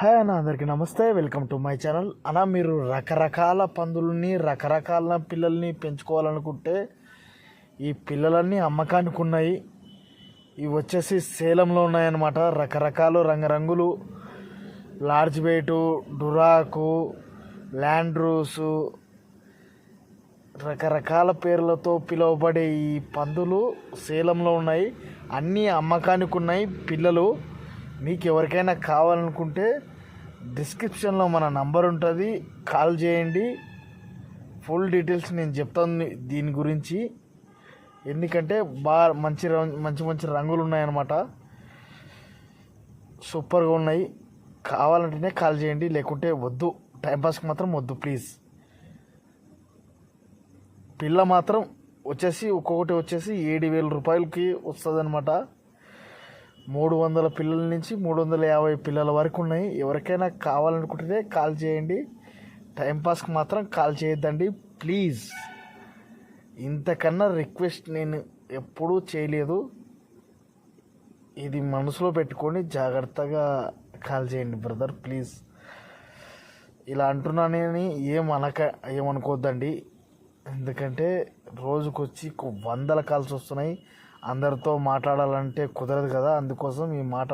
Hi అన్న అందరికీ నమస్తే. Welcome to my channel. అన్న మీరు రకరకాల పందులని రకరకాల పిల్లల్ని పెంచుకోవాలనుకుంటే ఈ పిల్లలన్నీ అమ్మకానికి ఉన్నాయి. ఇవి వచ్చేసి సేలంలో ఉన్నాయన్నమాట. రకరకాలు రంగురంగులు. లార్జ్ వెయిటు డురాకు ల్యాండ్రూసు రకరకాల పేర్లతో పిలువబడే ఈ పందులు సేలంలో ఉన్నాయి. అన్నీ అమ్మకానికి ఉన్నాయి. పిల్లలు మీకు ఎవరికైనా కావాలనుకుంటే డిస్క్రిప్షన్లో మన నంబర్ ఉంటుంది. కాల్ చేయండి. ఫుల్ డీటెయిల్స్ నేను చెప్తాను దీని గురించి. ఎందుకంటే బాగా మంచి రం- మంచి మంచి రంగులు ఉన్నాయన్నమాట. సూపర్గా ఉన్నాయి. కావాలంటేనే కాల్ చేయండి. లేకుంటే వద్దు. టైంపాస్కి మాత్రం వద్దు ప్లీజ్ పిల్ల మాత్రం వచ్చేసి ఒక్కొక్కటి వచ్చేసి ఏడు వేల రూపాయలకి వస్తుంది అనమాట మూడు వందల పిల్లల నుంచి మూడు వందల యాభై పిల్లల వరకు ఉన్నాయి. ఎవరికైనా కావాలనుకుంటే కాల్ చేయండి. టైంపాస్కి మాత్రం కాల్ చేయొద్దండి. ప్లీజ్ ఇంతకన్నా రిక్వెస్ట్ నేను ఎప్పుడూ చేయలేదు. ఇది మనసులో పెట్టుకొని జాగ్రత్తగా కాల్ చేయండి బ్రదర్. ప్లీజ్ ఇలా అంటున్నానని ఏం అనక ఏమనుకోవద్దండి ఎందుకంటే రోజుకొచ్చి వందల కాల్స్ వస్తున్నాయి. అందరితో మాట్లాడాలంటే కుదరదు కదా? అందుకోసం ఈ మాట